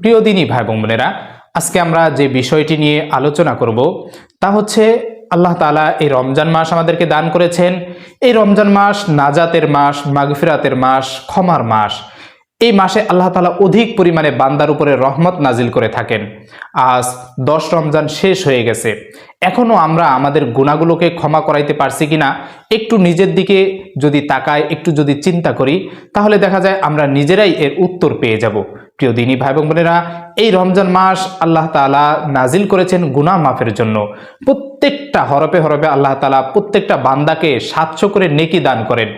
প্রিয় দিনী ভাই বোন বোনেরা, আজকে আমরা যে বিষয়টি নিয়ে আলোচনা করব, তা হচ্ছে আল্লাহ তালা এই রমজান মাস আমাদেরকে দান করেছেন। এই রমজান মাস নাজাতের মাস, মাগফিরাতের মাস, ক্ষমার মাস। এই মাসে আল্লাহ তালা অধিক পরিমাণে বান্দার উপরে রহমত নাজিল করে থাকেন। আজ দশ রমজান শেষ হয়ে গেছে। এখনও আমরা আমাদের গুণাগুলোকে ক্ষমা করাইতে পারছি কিনা, একটু নিজের দিকে যদি তাকায় একটু যদি চিন্তা করি, তাহলে দেখা যায় আমরা নিজেরাই এর উত্তর পেয়ে যাব। প্রিয় দিনী ভাই বোন বোনেরা, এই রমজান মাস আল্লাহ তালা নাজিল করেছেন গুনাহ মাফের জন্য। প্রত্যেকটা হরপে হরপে আল্লাহ তালা প্রত্যেকটা বান্দাকে সাতশো করে নেকি দান করেন।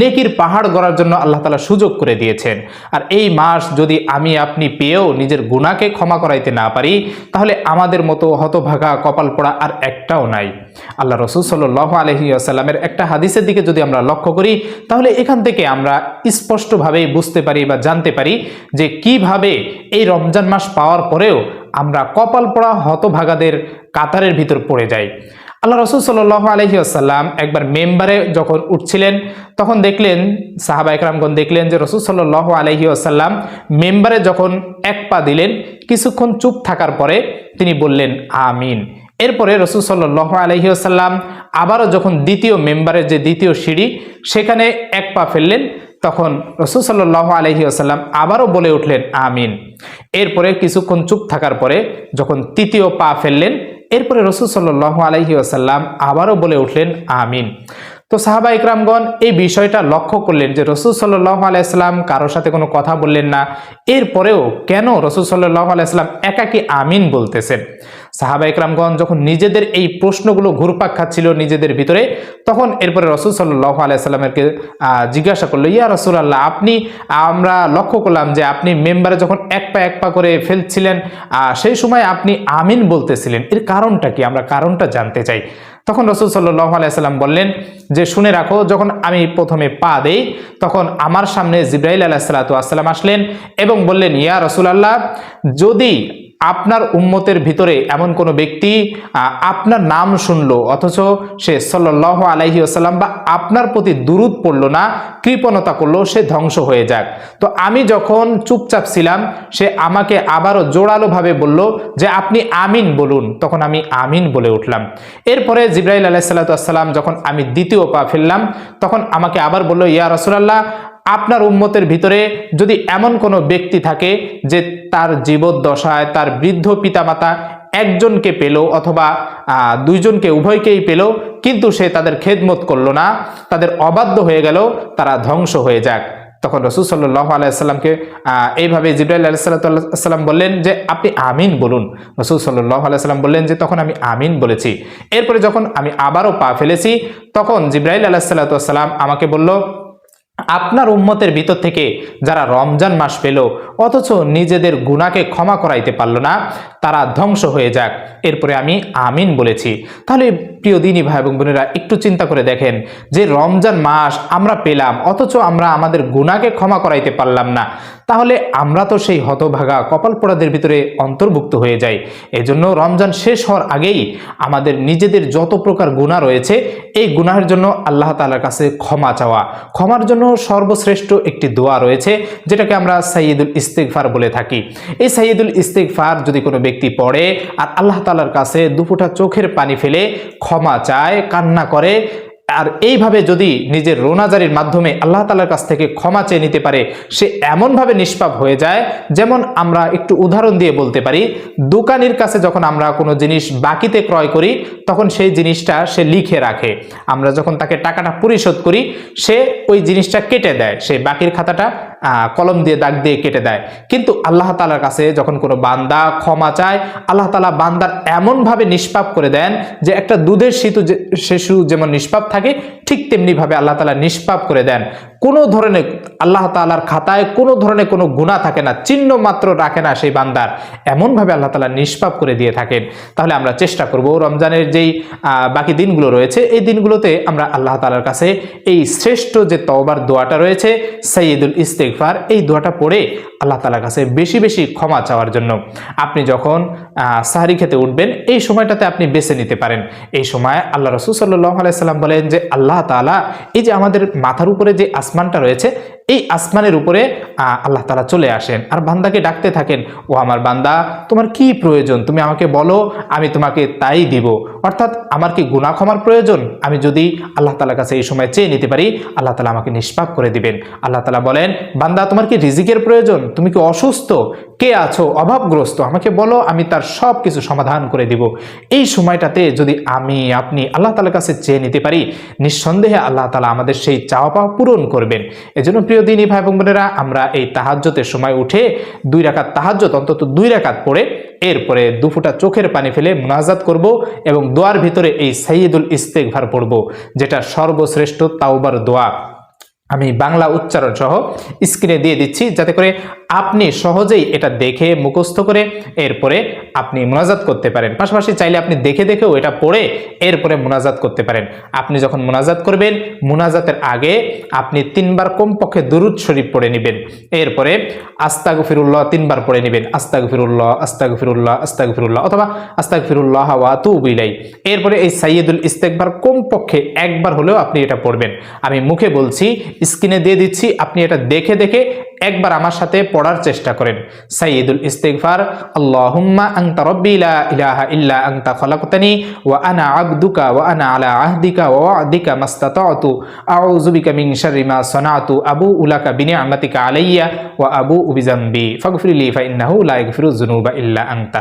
নেকির পাহাড় গড়ার জন্য আল্লাহ তালা সুযোগ করে দিয়েছেন। আর এই মাস যদি আমি আপনি পেয়েও নিজের গুণাকে ক্ষমা করাইতে না পারি, তাহলে আমাদের মতো হতভাগা কপাল পড়া আর একটাও নাই। আল্লাহ রসুল সাল্লাহ আলহি আসাল্লামের একটা হাদিসের দিকে যদি আমরা লক্ষ্য করি, তাহলে এখান থেকে আমরা স্পষ্টভাবেই বুঝতে পারি বা জানতে পারি যে কীভাবে এই রমজান মাস পাওয়ার পরেও আমরা কপাল পড়া হতভাগাদের কাতারের ভিতর পড়ে যাই। আল্লাহ রসুল সাল্লাহ আলহি আসাল্লাম একবার মেম্বারে যখন উঠছিলেন, তখন দেখলেন, সাহাবা একরামগণ দেখলেন যে রসুল সাল্লাহ আলহি আসাল্লাম মেম্বারে যখন এক পা দিলেন, কিছুক্ষণ চুপ থাকার পরে তিনি বললেন, আমিন। এরপরে রসুল সাল্লাহ আলহি আসাল্লাম আবারও যখন দ্বিতীয় মেম্বারের যে দ্বিতীয় সিঁড়ি, সেখানে এক পা ফেললেন তখন রসুল সাল্লাহ আলহি আসাল্লাম আবারও বলে উঠলেন, আমিন। এরপরে কিছুক্ষণ চুপ থাকার পরে যখন তৃতীয় পা ফেললেন, এরপরে রসুল সাল্লাহ আলহি আসাল্লাম আবারও বলে উঠলেন, আমিন। তো সাহাবা ইকরামগণ এই বিষয়টা লক্ষ্য করলেন যে রসুল সাল্লাহ আলাইসাল্লাম কারোর সাথে কোনো কথা বললেন না। এরপরেও কেন রসুল সাল্লাহ আলাইসাল্লাম একাকি আমিন বলতেছেন? সাহাবা ইকরামগণ যখন নিজেদের এই প্রশ্নগুলো ঘুরপাক খাচ্ছিল নিজেদের ভিতরে, তখন এরপরে রসুল সাল্লাহ আলাইসাল্লামেরকে জিজ্ঞাসা করল, ইয়া রসুল আল্লাহ আপনি, আমরা লক্ষ্য করলাম যে আপনি মেম্বারে যখন এক পা এক পা করে ফেলছিলেন সেই সময় আপনি আমিন বলতেছিলেন। এর কারণটা কি? আমরা কারণটা জানতে চাই। তখন রসুল সাল্লাহ আলাইসাল্লাম বললেন যে, শুনে রাখো, যখন আমি প্রথমে পা দেই, তখন আমার সামনে জিব্রাইল আলাহ আসসালাম আসলেন এবং বললেন, ইয়া রসুল আল্লাহ যদি আপনার উম্মতের ভিতরে এমন কোনো ব্যক্তি আপনার নাম শুনলো, অথচ সে সাল্লাহ আলাইহি আসাল্লাম বা আপনার প্রতি দুরুদ পড়ল না, কৃপণতা করল, সে ধ্বংস হয়ে যাক। তো আমি যখন চুপচাপ ছিলাম, সে আমাকে আবারও জোরালোভাবে বলল যে, আপনি আমিন বলুন। তখন আমি আমিন বলে উঠলাম। এরপরে জিব্রাইল আলাইসাল্লাতাম যখন আমি দ্বিতীয় পা ফেললাম, তখন আমাকে আবার বলল, ইয়া রসুলাল্লাহ আপনার উম্মতের ভিতরে যদি এমন কোনো ব্যক্তি থাকে যে তার জীবদ্দশায় তার বৃদ্ধ পিতামাতা একজনকে পেল অথবা দুইজনকে উভয়কেই পেল, কিন্তু সে তাদের খেদমত করল না, তাদের অবাধ্য হয়ে গেল, তারা ধ্বংস হয়ে যাক। তখন রসুল সাল্লাহ আলাইসাল্লামকে এইভাবে জিব্রাইল আলাইসাল্লাম বললেন যে, আপনি আমিন বলুন। রসুল সাল্লাহ আলাইসাল্লাম বললেন যে, তখন আমি আমিন বলেছি। এরপরে যখন আমি আবারও পা ফেলেছি, তখন জিব্রাইল আলাহিসাল্লাম আমাকে বলল আপনার উম্মতের ভিতর থেকে যারা রমজান মাস পেল, অথচ নিজেদের গুণাকে ক্ষমা করাইতে পারল না তারা ধ্বংস হয়ে যাক। এরপরে আমি আমিন বলেছি। তাহলে প্রিয় দিনী ভাই এবং বোনেরা, একটু চিন্তা করে দেখেন যে রমজান মাস আমরা পেলাম, অথচ আমরা আমাদের গুণাকে ক্ষমা করাইতে পারলাম না। তাহলে আমরা তো সেই হতভাগা কপাল পোড়াদের ভিতরে অন্তর্ভুক্ত হয়ে যাই। এজন্য রমজান শেষ হওয়ার আগেই আমাদের নিজেদের যত প্রকার গুণা রয়েছে, এই গুনাহের জন্য আল্লাহ তালার কাছে ক্ষমা চাওয়া। ক্ষমার জন্য সর্বশ্রেষ্ঠ একটি দোয়া রয়েছে, যেটাকে আমরা সাইয়দুল ইস্তেকফার বলে থাকি। এই সাইয়দুল ইস্তেকফার যদি কোনো ব্যক্তি পড়ে আর আল্লাহ তালার কাছে দুপুটা চোখের পানি ফেলে ক্ষমা চায়, কান্না করে। আর এইভাবে যদি নিজের রোনাজারির মাধ্যমে আল্লাহ তালার কাছ থেকে ক্ষমা চেয়ে নিতে পারে, সে এমনভাবে নিষ্পাপ হয়ে যায়, যেমন আমরা একটু উদাহরণ দিয়ে বলতে পারি, দোকানির কাছে যখন আমরা কোনো জিনিস বাকিতে ক্রয় করি, তখন সেই জিনিসটা সে লিখে রাখে। আমরা যখন তাকে টাকাটা পরিশোধ করি, সে ওই জিনিসটা কেটে দেয়, সেই বাকির খাতাটা কলম দিয়ে দাগ দিয়ে কেটে দেয়। কিন্তু আল্লাহ তালার কাছে যখন কোনো বান্দা ক্ষমা চায়, আল্লাহ তালা বান্দার এমনভাবে নিষ্পাপ করে দেন যে একটা দুধের শিশু শিশু যেমন নিষ্পাপ থাকে, ঠিক তেমনিভাবে আল্লাহ তালা নিষ্পাপ করে দেন। কোনো ধরনের আল্লাহ তালার খাতায় কোনো ধরনের কোনো গুণা থাকে না, চিহ্ন মাত্র রাখে না সেই বান্দার। এমনভাবে আল্লাহ তালা নিষ্পাপ করে দিয়ে থাকেন। তাহলে আমরা চেষ্টা করব রমজানের যেই বাকি দিনগুলো রয়েছে, এই দিনগুলোতে আমরা আল্লাহ তালার কাছে এই শ্রেষ্ঠ যে তওবার দোয়াটা রয়েছে সৈয়দুল ইস্তেকফার এই দোয়াটা পড়ে আল্লাহ তালার কাছে বেশি বেশি ক্ষমা চাওয়ার জন্য। আপনি যখন সাহারি খেতে উঠবেন, এই সময়টাতে আপনি বেছে নিতে পারেন। এই সময় আল্লাহ রসুল সাল্লাহ আলাইসাল্লাম বলেন যে, আল্লাহ তালা এই যে আমাদের মাথার উপরে যে আসমানটা রয়েছে এই আসমানের উপরে আল্লাহ তালা চলে আসেন। আর বান্দাকে ডাকতে থাকেন, ও আমার বান্দা, তোমার কি প্রয়োজন? তুমি আমাকে বলো, আমি তোমাকে তাই দিব। অর্থাৎ, আমার কি গুনাহ ক্ষমার প্রয়োজন? আমি যদি আল্লাহ তালার কাছে এই সময় চেয়ে নিতে পারি, আল্লাহ তালা আমাকে নিষ্পাপ করে দিবেন। আল্লাহ তালা বলেন, বান্দা, তোমার কি রিজিকের প্রয়োজন? তুমি কি অসুস্থ? কে আছো? অভাবগ্রস্ত? আমাকে বলো, আমি তার সব কিছু সমাধান করে দিব। এই সময়টাতে যদি আমি, আপনি আল্লাহ তালার কাছে চেয়ে নিতে পারি, নিঃসন্দেহে আল্লাহ তালা আমাদের সেই চাওয়া পাওয়া পূরণ করবেন। এজন্য প্রিয় দিনী ভাই এবং বোনেরা, আমরা এই তাহাজ্যতের সময় উঠে দুই রাকাত তাহাজ্যত অন্তত দুই রাকাত পড়ে এরপরে দুফুটা চোখের পানি ফেলে মুনাজাত করব এবং দোয়ার ভিতরে এই সাইয়দুল ইস্তেকভার পড়ব, যেটা সর্বশ্রেষ্ঠ তাওবার দোয়া। আমি বাংলা উচ্চারণ সহ স্ক্রিনে দিয়ে দিচ্ছি, যাতে করে আপনি সহজেই এটা দেখে মুখস্থ করে এরপরে আপনি মোনাজাত করতে পারেন। পাশাপাশি চাইলে আপনি দেখে দেখেও এটা পড়ে এরপরে মোনাজাত করতে পারেন। আপনি যখন মোনাজাত করবেন, মোনাজাতের আগে আপনি তিনবার কমপক্ষে দুরুদ শরীফ পড়ে নেবেন। এরপরে আস্তাগ ফিরুল্লাহ তিনবার পড়ে নেবেন। আস্তাগফিরুল্লাহ আস্তাগফিরুল্লাহ আস্তাগফিরুল্লাহ অথবা আস্তাগফিরুল্লাহ ওয়া তুবু ইলাই এরপরে এই সাইয়েদুল ইস্তেকবার কমপক্ষে একবার হলেও আপনি এটা পড়বেন। আমি মুখে বলছি স্ক্রিনে দিয়ে দিচ্ছি আপনি এটা দেখে দেখে একবার আমার সাথে পড়ার চেষ্টা করেন। সাইয়্যিদুল ইস্তেগফার, আল্লাহুম্মা আনতা রাব্বি লা ইলাহা ইল্লা আনতা খলাকতানি ওয়া আনা আবদুকা ওয়া আনা আলা আহদিকা ওয়া ওয়াদিকা মাস্তাতাতু। আউযু বিকা মিন শাররি মা সানাতু। আবু উলাকা বিনিআমাতিকা আলাইয়া ওয়া আবু বিজামবি ফাগফিরলি ফা ইন্নাহু লা ইয়াগফিরু যুনুবা ইল্লা আনতা।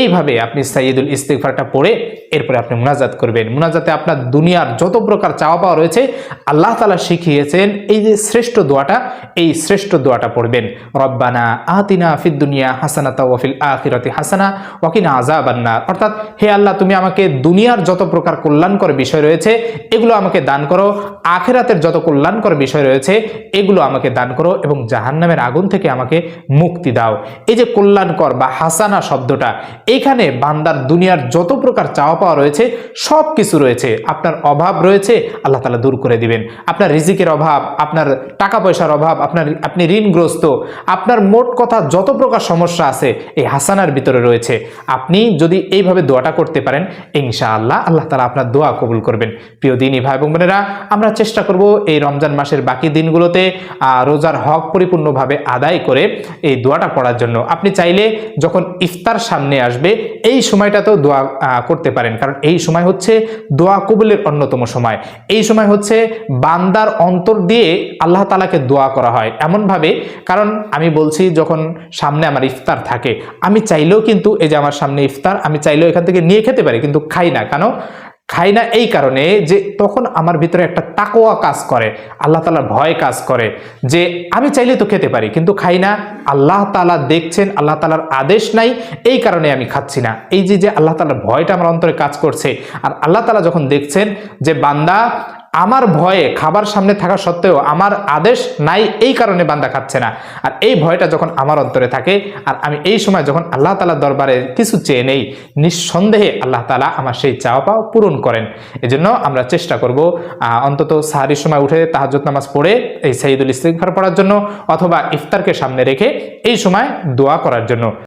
এইভাবে আপনি সাইয়্যিদুল ইস্তেগফারটা পড়ে এরপরে আপনি মুনাজাত করবেন। মুনাজাতে আপনার দুনিয়ার যত প্রকার চাওয়া পাওয়া রয়েছে, আল্লাহ তাআলা শিখিয়েছেন এই যে শ্রেষ্ঠ দোয়াটা, এই শ্রেষ্ঠ দোয়াটা পড়বেন। রব্বানা আতিনা ফিদ দুনিয়া হাসানাতা ওয়া ফিল আখিরাতি হাসানা ওয়া কিনা আযাবান্নার। অর্থাৎ, হে আল্লাহ, তুমি আমাকে দুনিয়ার যত প্রকার কল্যাণকর বিষয় রয়েছে, এগুলো আমাকে দান করো। আখিরাতের যত কল্যাণকর বিষয় রয়েছে, এগুলো আমাকে দান করো এবং জাহান্নামের আগুন থেকে আমাকে মুক্তি দাও। এই যে কল্যাণকর বা হাসানা শব্দটা এখানে বান্দার দুনিয়ার যত প্রকার চাওয়া পাওয়া রয়েছে সব কিছু রয়েছে। আপনার অভাব রয়েছে, আল্লাহ তালা দূর করে দিবেন। আপনার রিজিকের অভাব, আপনার টাকা পয়সার অভাব, আপনার, আপনি ঋণগ্রস্ত। আপনার মোট কথা যত প্রকার সমস্যা আছে, এই হাসানার ভিতরে রয়েছে। আপনি যদি এইভাবে দোয়াটা করতে পারেন, ইনশাআল্লাহ আল্লাহ তালা আপনার দোয়া কবুল করবেন। প্রিয় দিনী ভাই এবং বোনেরা, আমরা চেষ্টা করব এই রমজান মাসের বাকি দিনগুলোতে রোজার হক পরিপূর্ণভাবে আদায় করে এই দোয়াটা পড়ার জন্য। আপনি চাইলে যখন ইফতার সামনে আসবে, এই সময়টাতেও দোয়া করতে পারেন। কারণ এই সময় হচ্ছে দোয়া কবুলের অন্যতম সময়। এই সময় হচ্ছে বান্দার অন্তর দিয়ে আল্লাহ তালাকে দোয়া করা হয়। এমনভাবে কারণ আমি বলছি যখন সামনে আমার ইফতার থাকে, আমি চাইলেও কিন্তু এই যে আমার সামনে ইফতার, আমি চাইলেও এখান থেকে নিয়ে খেতে পারি, কিন্তু খাই না। কেন? খাই না এই কারণে যে তখন আমার ভিতরে একটা তাকোয়া কাজ করে, আল্লাহ তালার ভয় কাজ করে, যে আমি চাইলে তো খেতে পারি, কিন্তু খাই না। আল্লাহ তালা দেখছেন, আল্লাহ তালার আদেশ নাই, এই কারণে আমি খাচ্ছি না। এই যে যে আল্লাহ তালার ভয়টা আমার অন্তরে কাজ করছে, আর আল্লাহ তালা যখন দেখছেন যে বান্দা আমার ভয়ে খাবার সামনে থাকা সত্ত্বেও আমার আদেশ নাই, এই কারণে বান্দা খাচ্ছে না। আর এই ভয়টা যখন আমার অন্তরে থাকে, আর আমি এই সময় যখন আল্লাহ তালার দরবারে কিছু চেয়ে নেই, নিঃসন্দেহে আল্লাহ তালা আমার সেই চাওয়া পাওয়া পূরণ করেন। এজন্য আমরা চেষ্টা করব অন্তত সাহারির সময় উঠে তাহাজ্জুদ নামাজ পড়ে এই সাইদুল ইস্তিগফার পড়ার জন্য অথবা ইফতারকে সামনে রেখে এই সময় দোয়া করার জন্য।